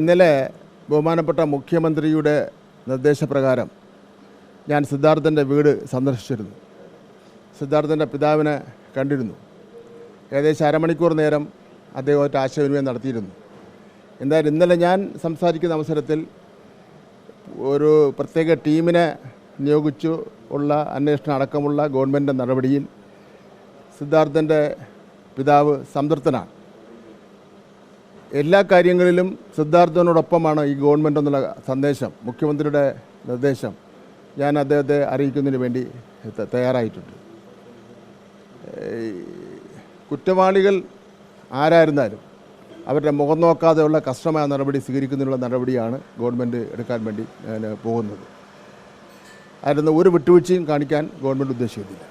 ഇന്നലെ ബഹുമാനപ്പെട്ട മുഖ്യമന്ത്രിയുടെ നിർദ്ദേശപ്രകാരം ഞാൻ സിദ്ധാർത്ഥന്റെ വീട് സന്ദർശിച്ചിരുന്നു. സിദ്ധാർത്ഥന്റെ പിതാവിനെ കണ്ടിരുന്നു. ഏകദേശം അരമണിക്കൂർ നേരം അദ്ദേഹമായിട്ട് ആശയവിനിമയം നടത്തിയിരുന്നു. എന്തായാലും ഇന്നലെ ഞാൻ സംസാരിക്കുന്ന അവസരത്തിൽ ഒരു പ്രത്യേക ടീമിനെ നിയോഗിച്ചു ഉള്ള അന്വേഷണം അടക്കമുള്ള ഗവൺമെന്റ് നടപടിയിൽ സിദ്ധാർത്ഥന്റെ പിതാവ് സംതൃപ്തനാണ്. എല്ലാ കാര്യങ്ങളിലും സിദ്ധാർത്ഥനോടൊപ്പമാണ് ഈ ഗവൺമെന്റ് എന്നുള്ള സന്ദേശം മുഖ്യമന്ത്രിയുടെ നിർദ്ദേശം ഞാൻ അദ്ദേഹത്തെ അറിയിക്കുന്നതിന് വേണ്ടി തയ്യാറായിട്ടുണ്ട്. കുറ്റവാളികൾ ആരായിരുന്നാലും അവരുടെ മുഖം നോക്കാതെയുള്ള കഷ്ടമായ നടപടി സ്വീകരിക്കുന്നതിനുള്ള നടപടിയാണ് ഗവൺമെന്റ് എടുക്കാൻ വേണ്ടി ഞാൻ പോകുന്നത്. നിന്ന് ഒരു വിട്ടുവീഴ്ചയും കാണിക്കാൻ ഗവൺമെന്റ് ഉദ്ദേശിക്കുന്നില്ല.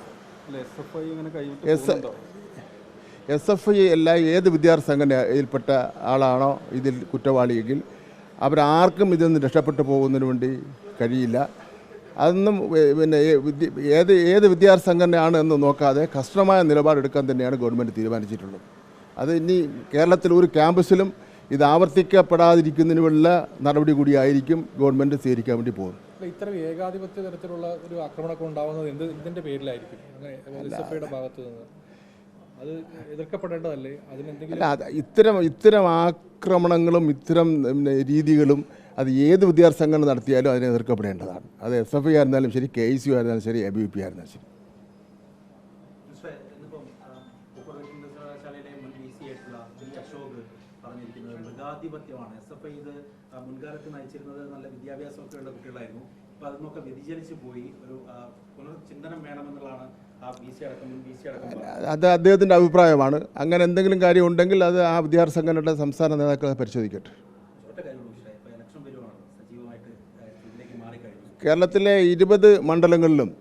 എസ് എഫ് ഐ ഇങ്ങനെ കൈവിട്ട് എസ് എഫ് ഐ എല്ലാ ഏത് വിദ്യാർത്ഥി സംഘടനയിൽപ്പെട്ട ആളാണോ ഇതിൽ കുറ്റവാളിയെങ്കിൽ അവരാർക്കും ഇതിൽ നിന്ന് രക്ഷപ്പെട്ടു പോകുന്നതിന് വേണ്ടി കഴിയില്ല. അതൊന്നും പിന്നെ ഏത് ഏത് വിദ്യാർത്ഥി സംഘടനയാണ് എന്ന് നോക്കാതെ കഷ്ടമായ നിലപാടെടുക്കാൻ തന്നെയാണ് ഗവൺമെന്റ് തീരുമാനിച്ചിട്ടുള്ളത്. അത് ഇനി കേരളത്തിൽ ഒരു ക്യാമ്പസിലും ഇത് ആവർത്തിക്കപ്പെടാതിരിക്കുന്നതിനുള്ള നടപടി കൂടിയായിരിക്കും ഗവൺമെന്റ് സ്വീകരിക്കാൻ വേണ്ടി പോകുന്നത്. ഇത്തരം ഏകാധിപത്യ തരത്തിലുള്ള ഒരു ആക്രമണമൊക്കെ ഉണ്ടാവുന്നത് എന്ത് ഇതിന്റെ പേരിലായിരിക്കും? അങ്ങനെ ഭാഗത്ത് നിന്ന്. അത് എതിർക്കപ്പെടേണ്ടതല്ലേ? അതിനെന്തെങ്കിലും അല്ല ഇത്തരം ഇത്തരം ആക്രമണങ്ങളും ഇത്തരം രീതികളും അത് ഏത് വിദ്യാർത്ഥി സംഘടന നടത്തിയാലും അതിനെ എതിർക്കപ്പെടേണ്ടതാണ്. അത് എസ് എഫ് ഐ ആയിരുന്നാലും ശരി കെ ഐ സി ആയിരുന്നാലും ശരി എ ബി പി ആയിരുന്നാലും ശരി. മൃഗാധിപത്യമാണ്. എസ് എഫ് ഐ ഇത് മുൻകാലത്ത് നയിച്ചിരുന്നത് നല്ല വിദ്യാഭ്യാസമൊക്കെ ഉള്ള കുട്ടികളായിരുന്നു. അപ്പൊ അതിനൊക്കെ വ്യതിചലിച്ച് പോയി. ഒരു പുനർചിന്തനം വേണമെന്നുള്ളതാണ്. അത് അദ്ദേഹത്തിന്റെ അഭിപ്രായമാണ്. അങ്ങനെ എന്തെങ്കിലും കാര്യം ഉണ്ടെങ്കിൽ അത് ആ വിദ്യാർത്ഥി സംഘടനയുടെ സംസ്ഥാന നേതാക്കളെ പരിശോധിക്കട്ടെ. കേരളത്തിലെ ഇരുപത് മണ്ഡലങ്ങളിലും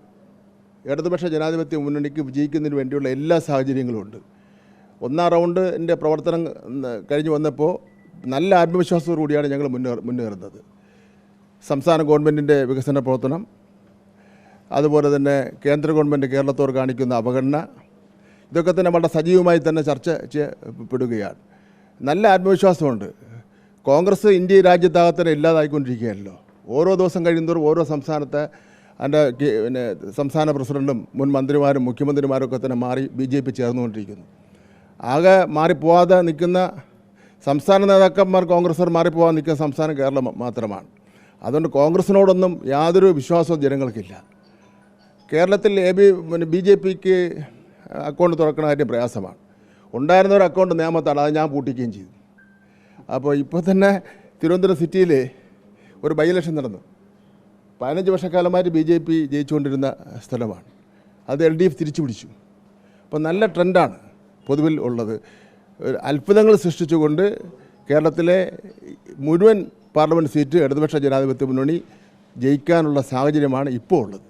ഇടതുപക്ഷ ജനാധിപത്യ മുന്നണിക്ക് വിജയിക്കുന്നതിന് വേണ്ടിയുള്ള എല്ലാ സാഹചര്യങ്ങളും ഉണ്ട്. ഒന്നാം റൗണ്ടിന്റെ പ്രവർത്തനം കഴിഞ്ഞ് വന്നപ്പോൾ നല്ല ആത്മവിശ്വാസത്തോടു കൂടിയാണ് ഞങ്ങൾ മുന്നേറുന്നത്. സംസ്ഥാന ഗവൺമെന്റിന്റെ വികസന പ്രവർത്തനം അതുപോലെ തന്നെ കേന്ദ്ര ഗവൺമെന്റ് കേരളത്തോട് കാണിക്കുന്ന അവഗണന ഇതൊക്കെ തന്നെ വളരെ സജീവമായി തന്നെ ചർച്ച ചെയ്യപ്പെടുകയാണ്. നല്ല ആത്മവിശ്വാസമുണ്ട്. കോൺഗ്രസ് ഇന്ത്യ രാജ്യത്താകത്തന്നെ ഇല്ലാതായിക്കൊണ്ടിരിക്കുകയല്ലോ ഓരോ ദിവസം കഴിയുന്നതോറും ഓരോ സംസ്ഥാനത്തെ അതിന്റെ പിന്നെ സംസ്ഥാന പ്രസിഡന്റും മുൻ മന്ത്രിമാരും മുഖ്യമന്ത്രിമാരും ഒക്കെ തന്നെ മാറി ബി ജെ പി ചേർന്നുകൊണ്ടിരിക്കുന്നു. ആകെ മാറിപ്പോവാതെ നിൽക്കുന്ന സംസ്ഥാന നേതാക്കന്മാർ കോൺഗ്രസ്സർ മാറിപ്പോവാതെ നിൽക്കുന്ന സംസ്ഥാനം കേരളം മാത്രമാണ്. അതുകൊണ്ട് കോൺഗ്രസിനോടൊന്നും യാതൊരു വിശ്വാസവും ജനങ്ങൾക്കില്ല. കേരളത്തിൽ എ ബി പിന്നെ ബി ജെ പിക്ക് അക്കൗണ്ട് തുറക്കണ കാര്യം പ്രയാസമാണ്. ഉണ്ടായിരുന്ന ഒരു അക്കൗണ്ട് നിയമത്താണ് അത് ഞാൻ പൂട്ടിക്കുകയും ചെയ്തു. അപ്പോൾ ഇപ്പോൾ തന്നെ തിരുവനന്തപുരം സിറ്റിയിൽ ഒരു ബൈ ഇലക്ഷൻ നടന്നു. പതിനഞ്ച് വർഷക്കാലമായിട്ട് ബി ജെ പി ജയിച്ചുകൊണ്ടിരുന്ന സ്ഥലമാണ്. അത് എൽ ഡി എഫ് തിരിച്ചു പിടിച്ചു അപ്പോൾ നല്ല ട്രെൻഡാണ് പൊതുവിൽ ഉള്ളത്. അത്ഭുതങ്ങൾ സൃഷ്ടിച്ചുകൊണ്ട് കേരളത്തിലെ മുഴുവൻ പാർലമെന്റ് സീറ്റ് ഇടതുപക്ഷ ജനാധിപത്യ മുന്നണി ജയിക്കാനുള്ള സാഹചര്യമാണ് ഇപ്പോൾ ഉള്ളത്.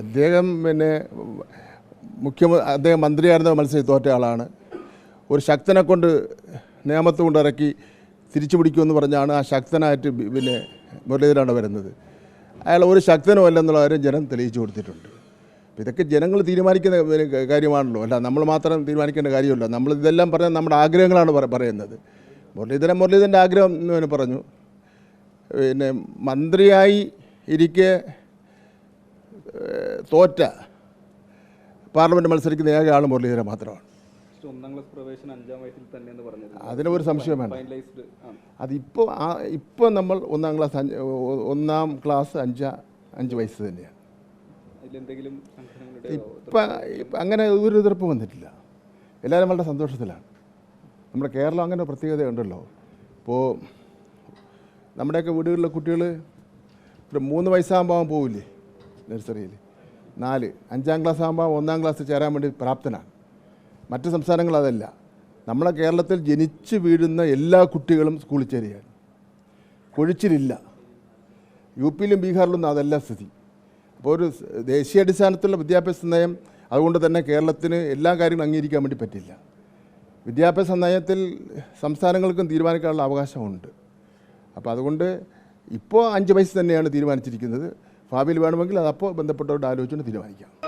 അദ്ദേഹം പിന്നെ മുഖ്യമന്ത്രി അദ്ദേഹം മന്ത്രിയായിരുന്ന മത്സരം തോറ്റ ആളാണ്. ഒരു ശക്തനെ കൊണ്ട് നിയമത്ത് കൊണ്ടിറക്കി തിരിച്ചു പിടിക്കുമെന്ന് പറഞ്ഞാണ് ആ ശക്തനായിട്ട് പിന്നെ മുരളീധരൻ വരുന്നത്. അയാൾ ഒരു ശക്തനും അല്ലെന്നുള്ള കാര്യം ജനം തെളിയിച്ചു കൊടുത്തിട്ടുണ്ട്. ഇതൊക്കെ ജനങ്ങൾ തീരുമാനിക്കുന്ന കാര്യമാണല്ലോ. അല്ല നമ്മൾ മാത്രം തീരുമാനിക്കേണ്ട കാര്യമല്ല. നമ്മൾ ഇതെല്ലാം പറഞ്ഞാൽ നമ്മുടെ ആഗ്രഹങ്ങളാണ് പറയുന്നത്. മുരളീധരൻ മുരളീധരന്റെ ആഗ്രഹം എന്ന് പറഞ്ഞു. പിന്നെ മന്ത്രിയായി ഇരിക്കെ തോറ്റ പാർലമെന്റ് മത്സരിക്കുന്ന ഏക ആൾ മുരളീധരൻ മാത്രമാണ്. ഒന്നാം ക്ലാസ് പ്രവേശനം അഞ്ചാം വയസ്സിൽ തന്നെ എന്ന് പറഞ്ഞത് അതിന് ഒരു സംശയം വേണം ഫൈനലൈസ്ഡ് അതിപ്പോൾ ആ ഇപ്പോൾ നമ്മൾ ഒന്നാം ക്ലാസ് അഞ്ച് ഒന്നാം ക്ലാസ് അഞ്ച് അഞ്ച് വയസ്സ് തന്നെയാണ് സംഘടനകളുടെ ഇപ്പം ഇപ്പം അങ്ങനെ ഒരു എതിർപ്പ് വന്നിട്ടില്ല. എല്ലാവരും വളരെ സന്തോഷത്തിലാണ്. നമ്മുടെ കേരളം അങ്ങനെ പ്രത്യേകത ഉണ്ടല്ലോ ഇപ്പോൾ നമ്മുടെയൊക്കെ വീടുകളിലെ കുട്ടികൾ ഒരു മൂന്ന് വയസ്സാകുമ്പോൾ പോകില്ലേ പോവില്ലേ നഴ്സറിയിൽ? നാല്. അഞ്ചാം ക്ലാസ് ആകുമ്പോൾ ഒന്നാം ക്ലാസ് ചേരാൻ വേണ്ടി പ്രാപ്തനാണ്. മറ്റ് സംസ്ഥാനങ്ങൾ അതല്ല. നമ്മളെ കേരളത്തിൽ ജനിച്ച് വീഴുന്ന എല്ലാ കുട്ടികളും സ്കൂളിൽ ചേരുകയാണ്. കൊഴിച്ചിലില്ല. യു പിയിലും ബീഹാറിലൊന്നും അതല്ല സ്ഥിതി. അപ്പോൾ ഒരു ദേശീയാടിസ്ഥാനത്തിലുള്ള വിദ്യാഭ്യാസ നയം അതുകൊണ്ട് തന്നെ കേരളത്തിന് എല്ലാ കാര്യങ്ങളും അംഗീകരിക്കാൻ വേണ്ടി പറ്റില്ല. വിദ്യാഭ്യാസ നയത്തിൽ സംസ്ഥാനങ്ങൾക്കും തീരുമാനിക്കാനുള്ള അവകാശമുണ്ട്. അപ്പോൾ അതുകൊണ്ട് ഇപ്പോൾ അഞ്ച് വയസ്സ് തന്നെയാണ് തീരുമാനിച്ചിരിക്കുന്നത്. ഭാവിയിൽ വേണമെങ്കിൽ അത് അപ്പോൾ ബന്ധപ്പെട്ടവരോട് ആലോചിച്ചുകൊണ്ട് തീരുമാനിക്കാം.